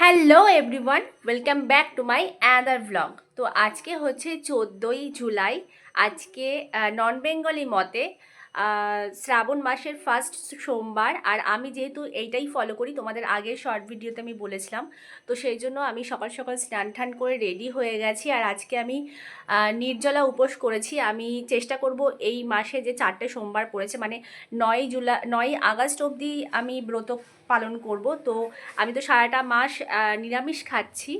Hello everyone welcome back to my other vlog তো আজকে হচ্ছে চোদ্দোই জুলাই। আজকে নন বেঙ্গলি মতে শ্রাবণ মাসের ফার্স্ট সোমবার। আর আমি যেহেতু এইটাই ফলো করি, তোমাদের আগের শর্ট ভিডিওতে আমি বলেছিলাম। তো সেই জন্য আমি সকাল সকাল স্নান টান করে রেডি হয়ে গেছি। আর আজকে আমি নির্জলা উপোস করেছি। আমি চেষ্টা করব এই মাসে যে চারটে সোমবার পড়েছে মানে নয় জুলাই, নয় আগস্ট অবধি আমি ব্রত পালন করব। তো আমি তো সারাটা মাস নিরামিষ খাচ্ছি।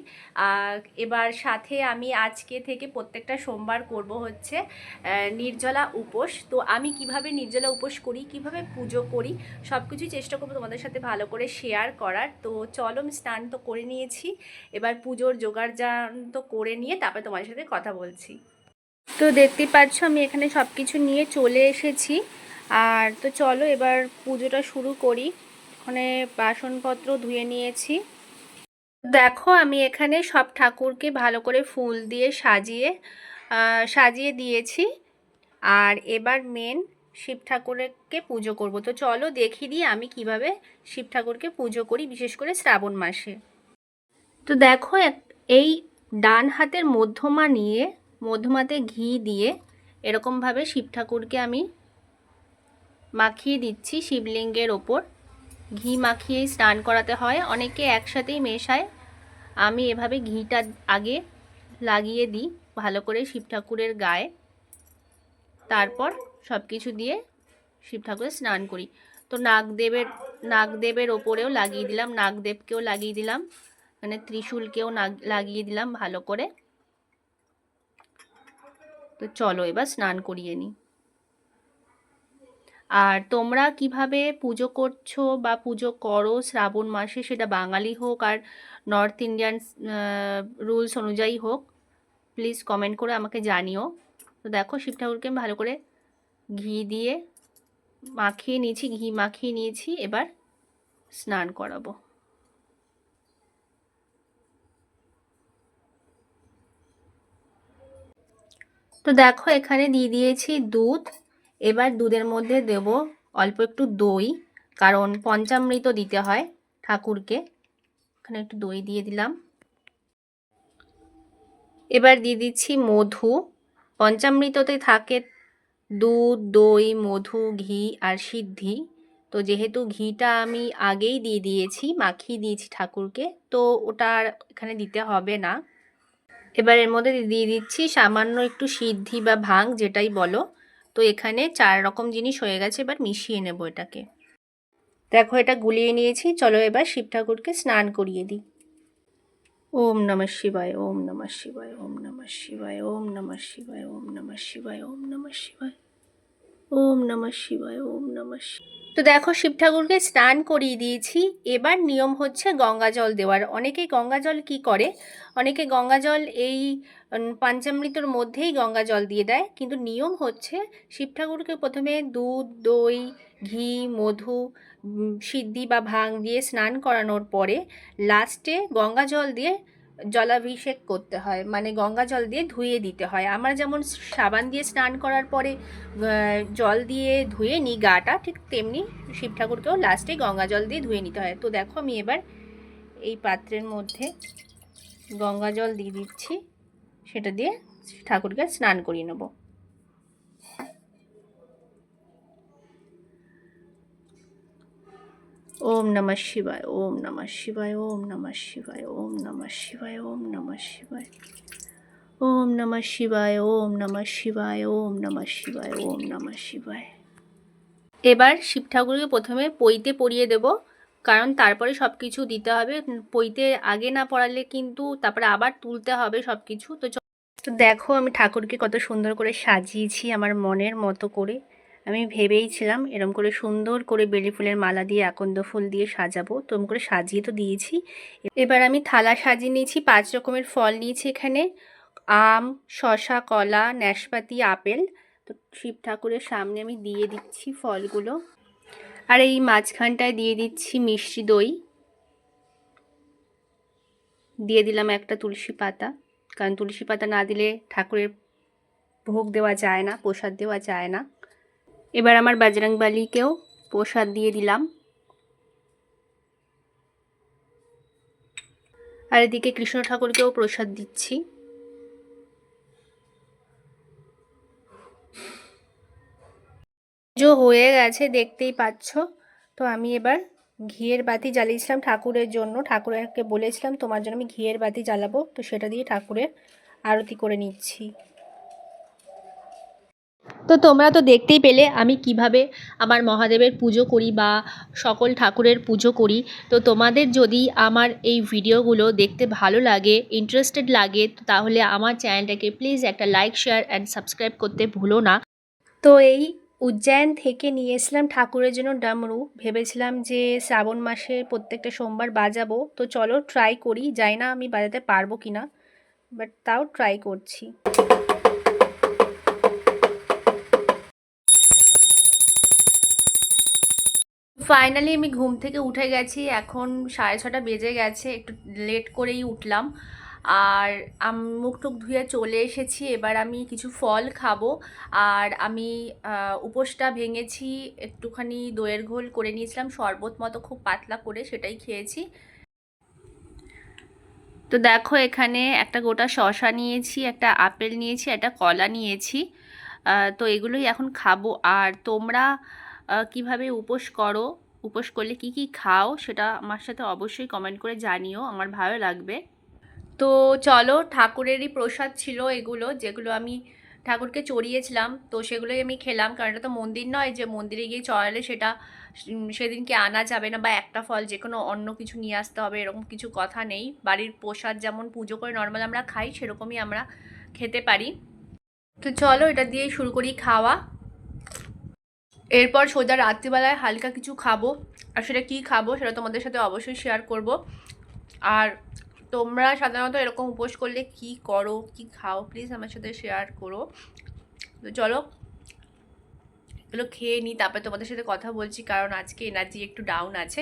এবার সাথে আমি আজকে থেকে প্রত্যেকটা সোমবার করব হচ্ছে নির্জলা উপোস। তো আমি কীভাবে নির্জলা উপোস করি, কীভাবে পুজো করি সব কিছুই চেষ্টা করব তোমাদের সাথে ভালো করে শেয়ার করার। তো চলো আমি স্নান তো করে নিয়েছি, এবার পুজোর জোগাড় তো করে নিয়ে তারপরে তোমাদের সাথে কথা বলছি। তো দেখতে পাচ্ছ আমি এখানে সব কিছু নিয়ে চলে এসেছি। আর তো চলো এবার পুজোটা শুরু করি। ওখানে বাসনপত্র ধুয়ে নিয়েছি। দেখো আমি এখানে সব ঠাকুরকে ভালো করে ফুল দিয়ে সাজিয়ে সাজিয়ে দিয়েছি। আর এবার মেন শিব ঠাকুরকে পুজো করব। তো চলো দেখি দিই আমি কীভাবে শিব ঠাকুরকে পুজো করি, বিশেষ করে শ্রাবণ মাসে। তো দেখো এই ডান হাতের মধ্যমা নিয়ে, মধ্যমাতে ঘি দিয়ে এরকমভাবে শিব ঠাকুরকে আমি মাখিয়ে দিচ্ছি শিবলিঙ্গের ওপর। ঘি মাখিয়েই স্নান করাতে হয়। অনেকে একসাথেই মেশায়। আমি এভাবে ঘিটা আগে লাগিয়ে দিই, ভালো করে শিব ঠাকুরের গায়ে। তারপর সব কিছু দিয়ে শিব ঠাকুরের স্নান করি। তো নাগদেবের নাগদেবের ওপরেও লাগিয়ে দিলাম, নাগদেবকেও লাগিয়ে দিলাম। মানে ত্রিশূলকেও লাগিয়ে দিলাম ভালো করে। তো চলো এবার স্নান করিয়ে নিই। আর তোমরা কীভাবে পুজো করছ বা পুজো করো শ্রাবণ মাসে? সেটা বাঙালি হোক আর নর্থ ইন্ডিয়ান রুলস অনুযায়ী হোক প্লিজ কমেন্ট করে আমাকে জানিও। তো দেখো, শিব ঠাকুরকে ভালো করে ঘি দিয়ে মাখিয়ে নিয়েছি, ঘি মাখিয়ে নিয়েছি, এবার স্নান করাবো। তো দেখো, এখানে দিয়ে দিয়েছি দুধ। এবার দুধের মধ্যে দেব অল্প একটু দই, কারণ পঞ্চামৃত দিতে হয় ঠাকুরকে। এখানে একটু দই দিয়ে দিলাম। এবার দিয়ে দিচ্ছি মধু। পঞ্চামৃততে থাকে দুধ, দই, মধু, ঘি আর সিদ্ধি। তো যেহেতু ঘিটা আমি আগেই দিয়ে দিয়েছি, মাখিয়ে দিয়েছি ঠাকুরকে, তো ওটা এখানে দিতে হবে না। এবার এর মধ্যে দিয়ে দিচ্ছি সামান্য একটু সিদ্ধি বা ভাং, যেটাই বলো। তো এখানে চার রকম জিনিস হয়ে গেছে, এবার মিশিয়ে নেব এটাকে। দেখো এটা গুলিয়ে নিয়েছি, চলো এবার শিব ঠাকুরকে স্নান করিয়ে দিই। ওম নমঃ শিবায়, ওম নমঃ শিবায়, ওম নমঃ শিবায়, ওম নমঃ শিবায়, ওম নমঃ শিবায়, ওম নমঃ শিবায়। ওম নমঃ শিবায়, ওম নমঃ তো দেখো শিব ঠাকুরকে স্নান করিয়ে দিয়েছি। এবার নিয়ম হচ্ছে গঙ্গা জল দেওয়ার। অনেকে গঙ্গা জল কি করে? অনেকে গঙ্গা জল এই পঞ্চামৃতর মধ্যেই গঙ্গা জল দিয়ে দেয়। কিন্তু নিয়ম হচ্ছে শিব ঠাকুরকে প্রথমে দুধ, দই, ঘি, মধু সিদ্ধি বা ভাং দিয়ে স্নান করানোর পরে লাস্টে গঙ্গা জল দিয়ে জলাভিষেক করতে হয় মানে গঙ্গা জল দিয়ে ধুয়ে দিতে হয়। আমার যেমন সাবান দিয়ে স্নান করার পরে জল দিয়ে ধুয়ে নিই গাটা, ঠিক তেমনি শিব ঠাকুরকেও লাস্টে গঙ্গা জল দিয়ে ধুয়ে নিতে হয়। তো দেখো আমি এবার এই পাত্রের মধ্যে গঙ্গা জল দিয়ে দিচ্ছি, সেটা দিয়ে ঠাকুরকে স্নান করিয়ে নেব। ওম নমঃ শিবায়, ওম নমঃ শিবায়, ওম নমঃ শিবায়, ওম নমঃ শিবায়, ওম নমঃ শিবায়। ওম নমঃ শিবায়, ওম নমঃ শিবায়, ওম নমঃ শিবায়, ওম নমঃ শিবায়। এবার শিব ঠাকুরকে প্রথমে পইতে পরিয়ে দেব, কারণ তারপরে সব কিছু দিতে হবে। পইতে আগে না পড়ালে কিন্তু তারপরে আবার তুলতে হবে সব কিছু তো তো দেখো আমি ঠাকুরকে কত সুন্দর করে সাজিয়েছি আমার মনের মতো করে। আমি ভেবেইছিলাম এরকম করে সুন্দর করে বেলি ফুলের মালা দিয়ে আকন্দ ফুল দিয়ে সাজাবো, তো এরকম করে সাজিয়ে তো দিয়েছি। এবার আমি থালা সাজিয়ে নিয়েছি, পাঁচ রকমের ফল নিয়েছি এখানে। আম শশা কলা, নাশপাতি, আপেল। তো শিব ঠাকুরের সামনে আমি দিয়ে দিচ্ছি ফলগুলো। আর এই মাঝখানটায় দিয়ে দিচ্ছি মিষ্টি দই। দিয়ে দিলাম একটা তুলসী পাতা। কারণ তুলসী পাতা না দিলে ঠাকুরের ভোগ দেওয়া যায় না, প্রসাদ দেওয়া যায় না। এবার আমার বাজরাংবালিকেও প্রসাদ দিয়ে দিলাম। আর এদিকে কৃষ্ণ ঠাকুরকেও প্রসাদ দিচ্ছি। পুজো হয়ে গেছে, দেখতেই পাচ্ছ। তো আমি এবার ঘিয়ের বাতি জ্বালিয়েছিলাম ঠাকুরের জন্য। ঠাকুরকে বলেছিলাম, তোমার জন্য আমি ঘিয়ের বাতি জ্বালাবো। তো সেটা দিয়ে ঠাকুরের আরতি করে নিচ্ছি। তো তোমরা তো দেখতেই পেলে আমি কীভাবে আমার মহাদেবের পুজো করি বা সকল ঠাকুরের পুজো করি। তো তোমাদের যদি আমার এই ভিডিওগুলো দেখতে ভালো লাগে ইন্টারেস্টেড লাগে তাহলে আমার চ্যানেলটাকে প্লিজ একটা লাইক শেয়ার অ্যান্ড সাবস্ক্রাইব করতে ভুলো না। তো এই উজ্জয়ন থেকে নিয়ে এসলাম ঠাকুরের জন্য ডামরু। ভেবেছিলাম যে শ্রাবণ মাসে প্রত্যেকটা সোমবার বাজাবো। তো চলো ট্রাই করি। যাই না আমি বাজাতে পারব কি না বাট তাও ট্রাই করছি। ফাইনালি আমি ঘুম থেকে উঠে গেছি, এখন সাড়ে ছটা বেজে গেছে, একটু লেট করেই উঠলাম। আর মুখ টুক ধুয়ে চলে এসেছি, এবার আমি কিছু ফল খাব। আর আমি উপোসটা ভেঙেছি, একটুখানি দইয়ের ঘোল করে নিয়েছিলাম, শরবত মতো খুব পাতলা করে সেটাই খেয়েছি। তো দেখো এখানে একটা গোটা শশা নিয়েছি, একটা আপেল নিয়েছি, একটা কলা নিয়েছি। তো এগুলোই এখন খাব। আর তোমরা কীভাবে উপোস করো? উপোস করলে কি কি খাও? সেটা আমার সাথে অবশ্যই কমেন্ট করে জানিও, আমার ভালো লাগবে। তো চলো, ঠাকুরেরই প্রসাদ ছিল এগুলো, যেগুলো আমি ঠাকুরকে চড়িয়েছিলাম। তো সেগুলোই আমি খেলাম, কারণ এটা তো মন্দির নয় যে মন্দিরে গিয়ে চড়ালে সেটা সেদিনকে আনা যাবে না বা একটা ফল যে কোনো অন্য কিছু নিয়ে আসতে হবে, এরকম কিছু কথা নেই। বাড়ির প্রসাদ যেমন পুজো করে নর্মাল আমরা খাই, সেরকমই আমরা খেতে পারি। তো চলো, এটা দিয়ে শুরু করি খাওয়া। এরপর সোজা রাত্রিবেলায় হালকা কিছু খাব। আর সেটা কী খাব সেটা তোমাদের সাথে অবশ্যই শেয়ার করব। আর তোমরা সাধারণত এরকম উপোস করলে কি করো, কি খাও প্লিজ আমার সাথে শেয়ার করো। তো চলো, এগুলো খেয়ে নিই, তারপরে তোমাদের সাথে কথা বলছি, কারণ আজকে এনার্জি একটু ডাউন আছে।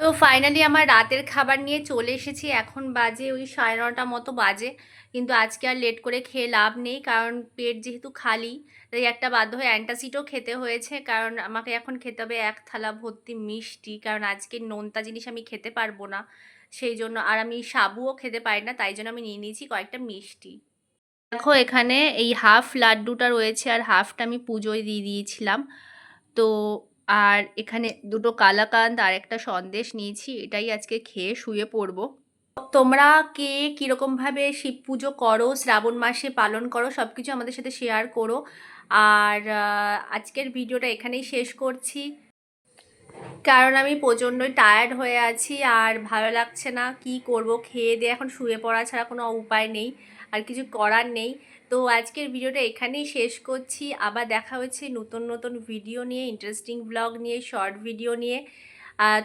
তো ফাইনালি আমার রাতের খাবার নিয়ে চলে এসেছি। এখন বাজে ওই সাড়ে নটা মতো বাজে। কিন্তু আজকে আর লেট করে খেয়ে লাভ নেই কারণ পেট যেহেতু খালি, তাই একটা বাধ্য হয়ে অ্যান্টাসিডও খেতে হয়েছে। কারণ আমাকে এখন খেতে হবে এক থালা ভর্তি মিষ্টি। কারণ আজকে নোনতা জিনিস আমি খেতে পারব না। সেই জন্য আর আমি সাবুও খেতে পারি না, তাই জন্য আমি নিয়ে নিয়েছি কয়েকটা মিষ্টি। দেখো এখানে এই হাফ লাড্ডুটা রয়েছে আর হাফটা আমি পুজোয় দিয়ে দিয়েছিলাম। তো আর এখানে দুটো কালাকান্দ আর একটা সন্দেশ নিয়েছি, এটাই আজকে খেয়ে শুয়ে পড়ব। তোমরা কে কীরকমভাবে শিব পুজো করো, শ্রাবণ মাসে পালন করো সব কিছু আমাদের সাথে শেয়ার করো। আর আজকের ভিডিওটা এখানেই শেষ করছি। কারণ আমি প্রচণ্ডই টায়ার্ড হয়ে আছি আর ভালো লাগছে না। কি করব? খেয়ে দিয়ে এখন শুয়ে পড়া ছাড়া কোনো উপায় নেই, আর কিছু করার নেই। তো আজকের ভিডিওটা এখানেই শেষ করছি। আবার দেখা হচ্ছে নতুন নতুন ভিডিও নিয়ে ইন্টারেস্টিং ব্লগ নিয়ে শর্ট ভিডিও নিয়ে।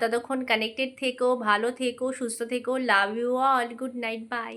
ততক্ষণ কানেক্টেড থেকো, ভালো থেকো, সুস্থ থেকো love you all good night bye